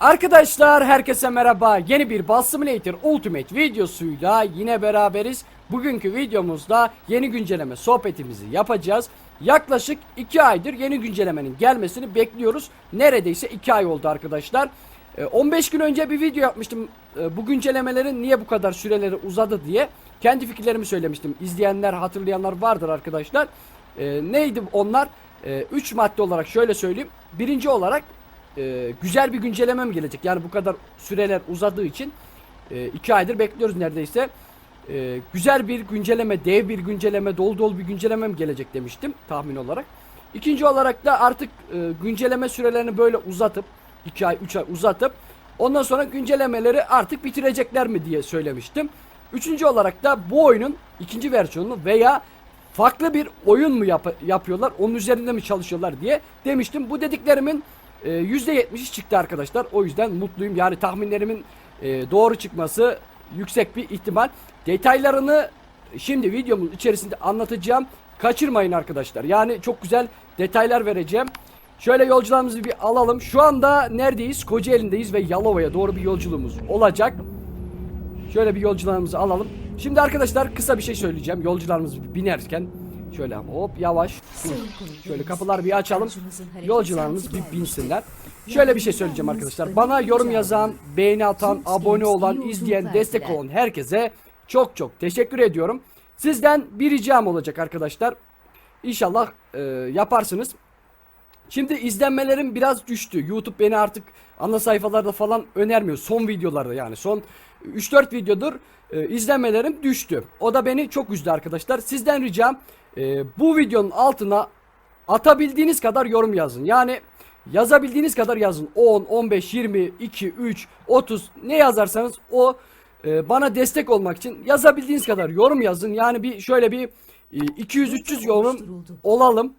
Arkadaşlar herkese merhaba. Yeni bir Bus Simulator Ultimate videosuyla yine beraberiz. Bugünkü videomuzda yeni güncelleme sohbetimizi yapacağız. Yaklaşık 2 aydır yeni güncellemenin gelmesini bekliyoruz. Neredeyse 2 ay oldu arkadaşlar. Ee, 15 gün önce bir video yapmıştım. Ee, Bu güncellemelerin niye bu kadar süreleri uzadı diye. Kendi fikirlerimi söylemiştim. İzleyenler, hatırlayanlar vardır arkadaşlar. Ee, neydi onlar? 3 madde olarak şöyle söyleyeyim. Birinci olarak e, güzel bir güncelleme mi gelecek? Yani bu kadar süreler uzadığı için 2 aydır bekliyoruz neredeyse. E, güzel bir güncelleme, dev bir güncelleme, dolu dolu bir güncelleme mi gelecek demiştim tahmin olarak. İkinci olarak da artık e, güncelleme sürelerini böyle uzatıp 2 ay 3 ay uzatıp ondan sonra güncellemeleri artık bitirecekler mi diye söylemiştim. Üçüncü olarak da bu oyunun ikinci versiyonunu veya farklı bir oyun mu yap- yapıyorlar onun üzerinde mi çalışıyorlar diye demiştim. Bu dediklerimin e, %70'i çıktı arkadaşlar. O yüzden mutluyum. Yani tahminlerimin e, doğru çıkması yüksek bir ihtimal. Detaylarını şimdi videomun içerisinde anlatacağım. Kaçırmayın arkadaşlar. Yani çok güzel detaylar vereceğim. Şöyle yolcularımızı bir alalım. Şu anda neredeyiz? Kocaeli'ndeyiz ve Yalova'ya doğru bir yolculuğumuz olacak. Şöyle bir yolcularımızı alalım. Şimdi arkadaşlar kısa bir şey söyleyeceğim. Yolcularımız binerken şöyle hop yavaş. Şöyle kapılar bir açalım. Yolcularımız bir binsinler. Şöyle bir şey söyleyeceğim arkadaşlar. Bana yorum yazan, beğeni atan, abone olan, izleyen, destek olan herkese çok çok teşekkür ediyorum. Sizden bir ricam olacak arkadaşlar. İnşallah e, yaparsınız. Şimdi izlenmelerim biraz düştü. YouTube beni artık ana sayfalarda falan önermiyor. Son videolarda yani son 3-4 videodur e, izlenmelerim düştü. O da beni çok üzdü arkadaşlar. Sizden ricam e, bu videonun altına atabildiğiniz kadar yorum yazın. Yani yazabildiğiniz kadar yazın. 10, 15, 20, 2, 3, 30 ne yazarsanız o e, bana destek olmak için yazabildiğiniz kadar yorum yazın. Yani bir şöyle bir e, 200-300 yorum olalım.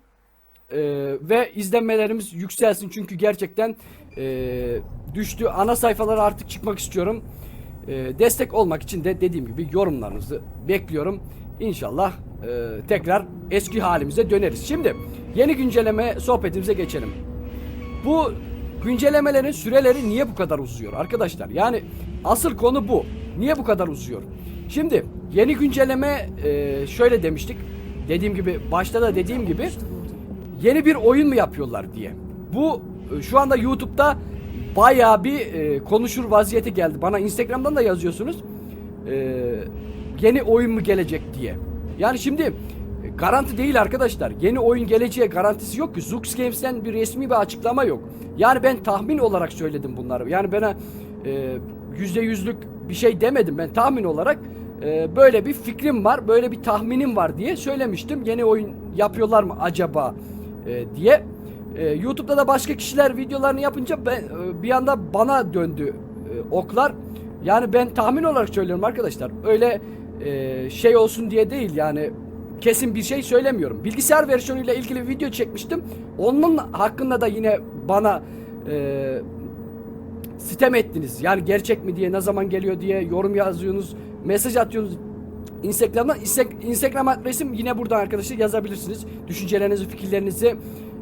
Ee, ve izlenmelerimiz yükselsin çünkü gerçekten e, düştü. Ana sayfalara artık çıkmak istiyorum. E, destek olmak için de dediğim gibi yorumlarınızı bekliyorum. İnşallah e, tekrar eski halimize döneriz. Şimdi yeni güncelleme sohbetimize geçelim. Bu güncellemelerin süreleri niye bu kadar uzuyor arkadaşlar? Yani asıl konu bu. Niye bu kadar uzuyor? Şimdi yeni güncelleme e, şöyle demiştik. Dediğim gibi başta da dediğim gibi yeni bir oyun mu yapıyorlar diye. Bu e, şu anda YouTube'da bayağı bir e, konuşur vaziyete geldi. Bana Instagram'dan da yazıyorsunuz. E, yeni oyun mu gelecek diye. Yani şimdi e, garanti değil arkadaşlar. Yeni oyun geleceğe garantisi yok ki. Zux Games'ten bir resmi bir açıklama yok. Yani ben tahmin olarak söyledim bunları. Yani bana e, yüzde yüzlük bir şey demedim. Ben tahmin olarak e, böyle bir fikrim var, böyle bir tahminim var diye söylemiştim. Yeni oyun yapıyorlar mı acaba e, diye. E, YouTube'da da başka kişiler videolarını yapınca ben e, bir anda bana döndü e, oklar. Yani ben tahmin olarak söylüyorum arkadaşlar. Öyle e, şey olsun diye değil yani kesin bir şey söylemiyorum. Bilgisayar versiyonuyla ilgili video çekmiştim. Onun hakkında da yine bana e, sitem ettiniz. Yani gerçek mi diye, ne zaman geliyor diye yorum yazıyorsunuz, mesaj atıyorsunuz. Instagram'dan Insta- Instagram adresim yine burada arkadaşlar yazabilirsiniz. Düşüncelerinizi, fikirlerinizi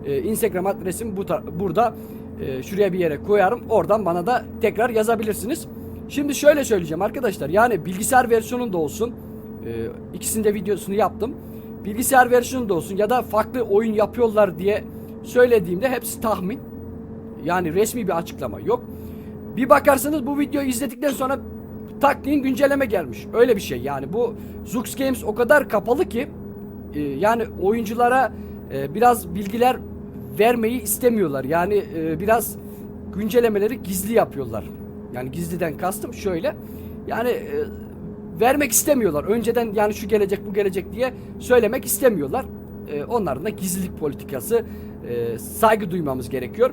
e, Instagram adresim bu burada. E, şuraya bir yere koyarım. Oradan bana da tekrar yazabilirsiniz. Şimdi şöyle söyleyeceğim arkadaşlar. Yani bilgisayar versiyonunda olsun. E, ikisinde videosunu yaptım. Bilgisayar versiyonunda olsun ya da farklı oyun yapıyorlar diye söylediğimde hepsi tahmin. Yani resmi bir açıklama yok. Bir bakarsanız bu videoyu izledikten sonra taktiğin güncelleme gelmiş. Öyle bir şey yani bu Zux Games o kadar kapalı ki e, yani oyunculara e, biraz bilgiler vermeyi istemiyorlar. Yani e, biraz güncellemeleri gizli yapıyorlar. Yani gizliden kastım şöyle. Yani e, vermek istemiyorlar. Önceden yani şu gelecek bu gelecek diye söylemek istemiyorlar. E, onların da gizlilik politikası e, saygı duymamız gerekiyor.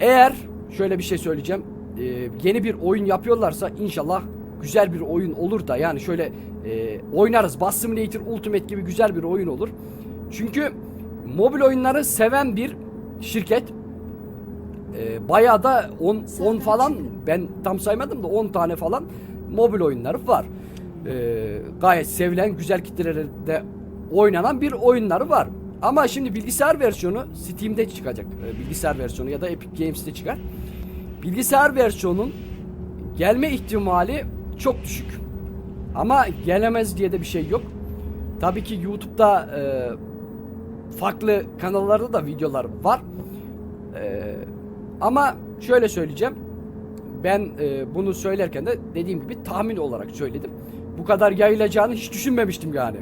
Eğer şöyle bir şey söyleyeceğim. e, yeni bir oyun yapıyorlarsa inşallah güzel bir oyun olur da yani şöyle e, oynarız. Bus Simulator Ultimate gibi güzel bir oyun olur. Çünkü mobil oyunları seven bir şirket. E, bayağı da 10 10 falan ben tam saymadım da 10 tane falan mobil oyunları var. E, gayet sevilen güzel kitlelerde oynanan bir oyunları var. Ama şimdi bilgisayar versiyonu Steam'de çıkacak. E, bilgisayar versiyonu ya da Epic Games'te çıkar. bilgisayar versiyonun gelme ihtimali çok düşük. Ama gelemez diye de bir şey yok. Tabii ki YouTube'da e, farklı kanallarda da videolar var. E, ama şöyle söyleyeceğim. Ben e, bunu söylerken de dediğim gibi tahmin olarak söyledim. Bu kadar yayılacağını hiç düşünmemiştim yani.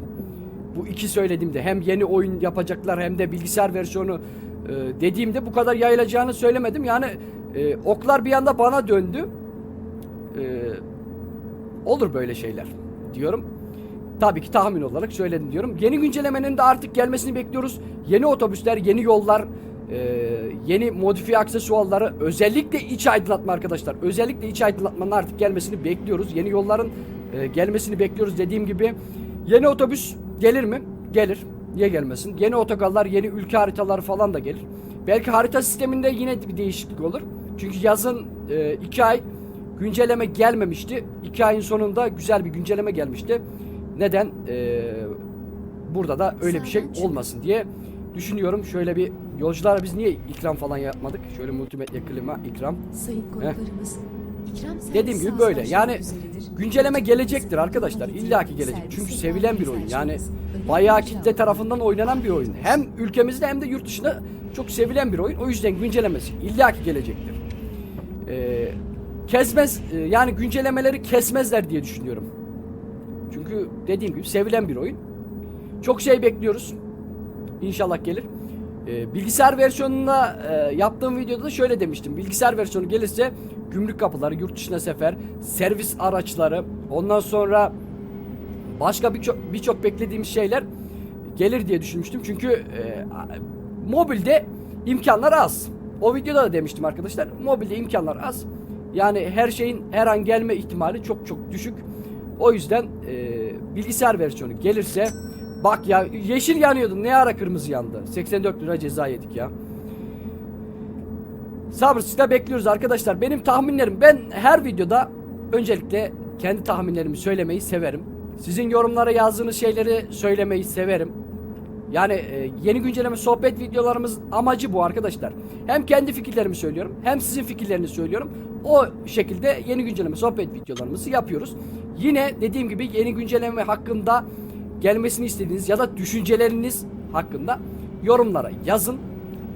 Bu iki söylediğimde hem yeni oyun yapacaklar hem de bilgisayar versiyonu e, dediğimde bu kadar yayılacağını söylemedim. Yani e, oklar bir anda bana döndü. E, olur böyle şeyler diyorum. Tabii ki tahmin olarak söyledim diyorum. Yeni güncellemenin de artık gelmesini bekliyoruz. Yeni otobüsler, yeni yollar, e, yeni modifiye aksesuarları, özellikle iç aydınlatma arkadaşlar. Özellikle iç aydınlatmanın artık gelmesini bekliyoruz. Yeni yolların e, gelmesini bekliyoruz dediğim gibi. Yeni otobüs gelir mi? Gelir. Niye gelmesin? Yeni otogallar, yeni ülke haritaları falan da gelir. Belki harita sisteminde yine bir değişiklik olur. Çünkü yazın 2 ay güncelleme gelmemişti. 2 ayın sonunda güzel bir güncelleme gelmişti. Neden? Ee, burada da öyle bir şey olmasın diye düşünüyorum. Şöyle bir yolculara biz niye ikram falan yapmadık? Şöyle multimedya klima ikram. Sayın konuklarımız, ikram Dediğim gibi böyle. Yani güncelleme gelecektir arkadaşlar. İlla ki gelecek. Çünkü sevilen bir oyun. Yani bayağı kitle tarafından oynanan bir oyun. Hem ülkemizde hem de yurt dışında çok sevilen bir oyun. O yüzden güncellemesi illa ki gelecektir. Ee, kesmez e, yani güncellemeleri kesmezler diye düşünüyorum. Çünkü dediğim gibi sevilen bir oyun. Çok şey bekliyoruz. İnşallah gelir. Ee, bilgisayar versiyonuna e, yaptığım videoda da şöyle demiştim. Bilgisayar versiyonu gelirse gümrük kapıları, yurt dışına sefer, servis araçları, ondan sonra başka birçok birçok beklediğimiz şeyler gelir diye düşünmüştüm. Çünkü e, mobilde imkanlar az. O videoda da demiştim arkadaşlar. Mobilde imkanlar az. Yani her şeyin her an gelme ihtimali çok çok düşük. O yüzden e, bilgisayar versiyonu gelirse bak ya yeşil yanıyordu ne ara kırmızı yandı. 84 lira ceza yedik ya. Sabırsızlıkla bekliyoruz arkadaşlar. Benim tahminlerim ben her videoda öncelikle kendi tahminlerimi söylemeyi severim. Sizin yorumlara yazdığınız şeyleri söylemeyi severim. Yani e, yeni güncelleme sohbet videolarımız amacı bu arkadaşlar. Hem kendi fikirlerimi söylüyorum hem sizin fikirlerini söylüyorum. O şekilde yeni güncelleme sohbet videolarımızı yapıyoruz. Yine dediğim gibi yeni güncelleme hakkında gelmesini istediğiniz ya da düşünceleriniz hakkında yorumlara yazın.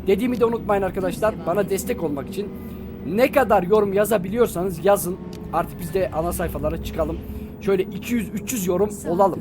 Dediğimi de unutmayın arkadaşlar. Bana destek olmak için ne kadar yorum yazabiliyorsanız yazın. Artık biz de ana sayfalara çıkalım. Şöyle 200-300 yorum olalım.